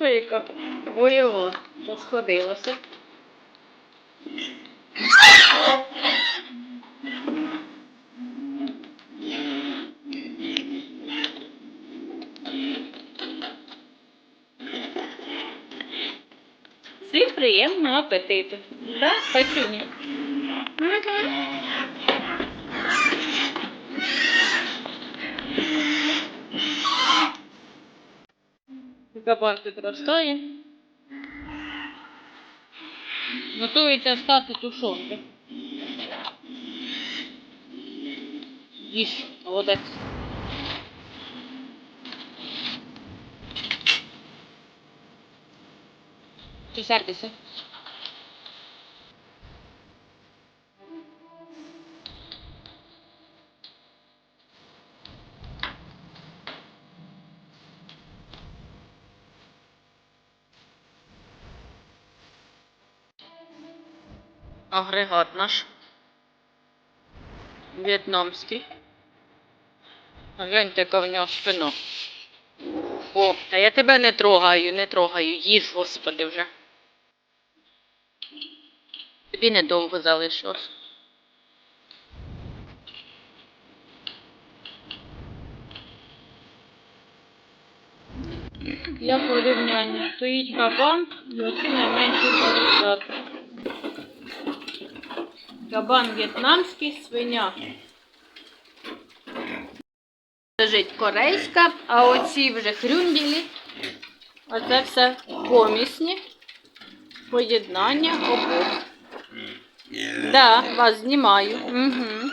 Яка бойова розходилася. Всім приємного апетиту. Да, Петюня? Кабан зростає. Готується стати тушонки. Їж, молодець. Ти сердися? Агрегат наш. В'єтнамський. Гляньте, яка в нього спина. О, та я тебе не трогаю, не трогаю. Їж, господи, вже. Тобі недовго залишилось. Для порівняння стоїть кабан і оці найменші поросята. Кабан в'єтнамський, свиня. Лежить корейська, а оці вже хрюнділі. Оце все помісні. Поєднання обох. Да, вас знімаю. Угу.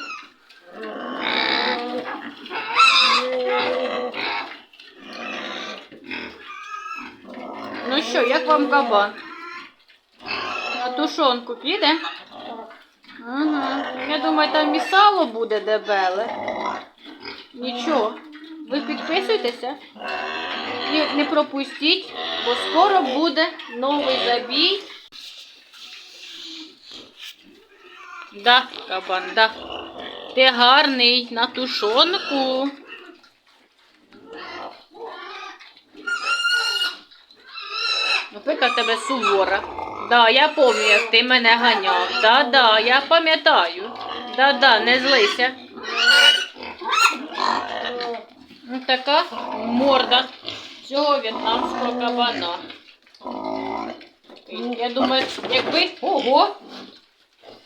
Ну що, як вам кабан? На тушонку піде? Угу. Я думаю, там і сало буде дебеле. Нічого. Ви підписуйтеся і не пропустіть, бо скоро буде новий забій. Да, кабан, да. Ти гарний на тушонку. Наприклад, тебе сувора. Да, я пам'ятаю, як ти мене ганяв. Да, да, я пам'ятаю. Да, да, не злися. Ось така морда цього в'єтнамського кабана. Я думаю, якби. Ого!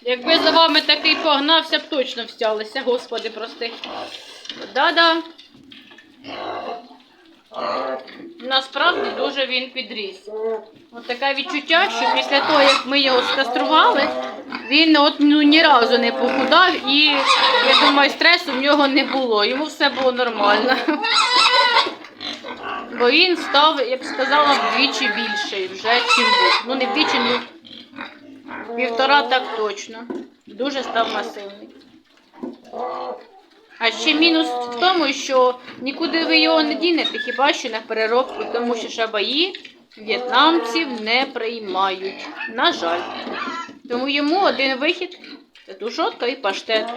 Якби за вами такий погнався, б точно встялися, господи, прости. Да-да. Насправді дуже він підріс. От таке відчуття, що після того, як ми його скастрували, він от ну, ні разу не похудав і я думаю, стресу в нього не було. Йому все було нормально. Бо він став, я б сказала, вдвічі більший вже, чим був. Ну не вдвічі, ну півтора так точно. Дуже став масивний. А ще мінус в тому, що нікуди ви його не дінете, хіба що на переробку, тому що шабаї в'єтнамців не приймають. На жаль. Тому йому один вихід це тушотка і паштет.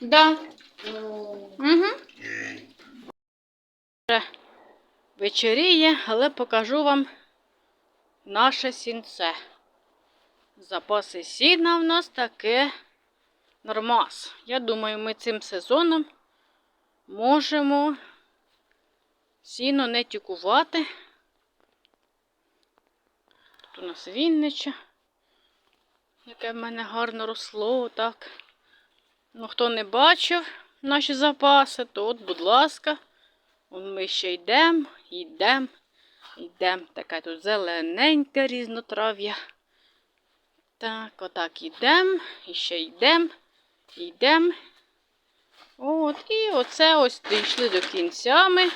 Да. Угу. Вечеріє, але покажу вам наше сінце. Запаси сіна в нас таке нормас. Я думаю, ми цим сезоном можемо сіно не тікувати. Тут у нас віннича, яке в мене гарно росло. так. Ну, хто не бачив наші запаси, то от, будь ласка, ми ще йдемо, йдемо, йдемо. Таке тут зелененьке різнотрав'я. Так, отак йдемо, і ще йдемо, йдемо. От, і оце ось дійшли до кінця ми.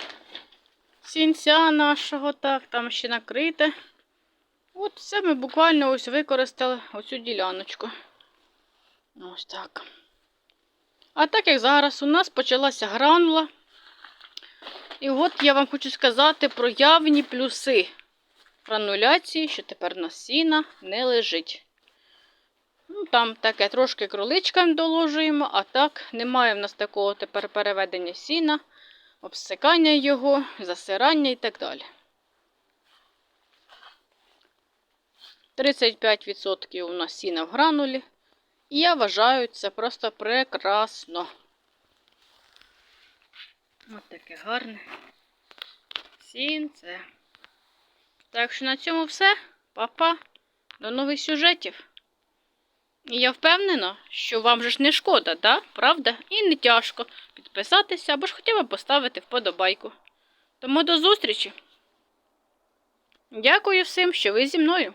Сінця нашого, так, там ще накрите. От все ми буквально ось використали оцю діляночку. Ось так. А так як зараз у нас почалася гранула. І от я вам хочу сказати про явні плюси грануляції, що тепер на сіна не лежить. Ну, там таке трошки кроличкам доложуємо, а так немає в нас такого тепер переведення сіна, обсикання його, засирання і так далі. 35% у нас сіна в гранулі. І я вважаю, це просто прекрасно. Ось таке гарне сінце. Так що на цьому все. Па-па. До нових сюжетів. І я впевнена, що вам же ж не шкода, да? правда? І не тяжко підписатися або ж б поставити вподобайку. Тому до зустрічі! Дякую всім, що ви зі мною.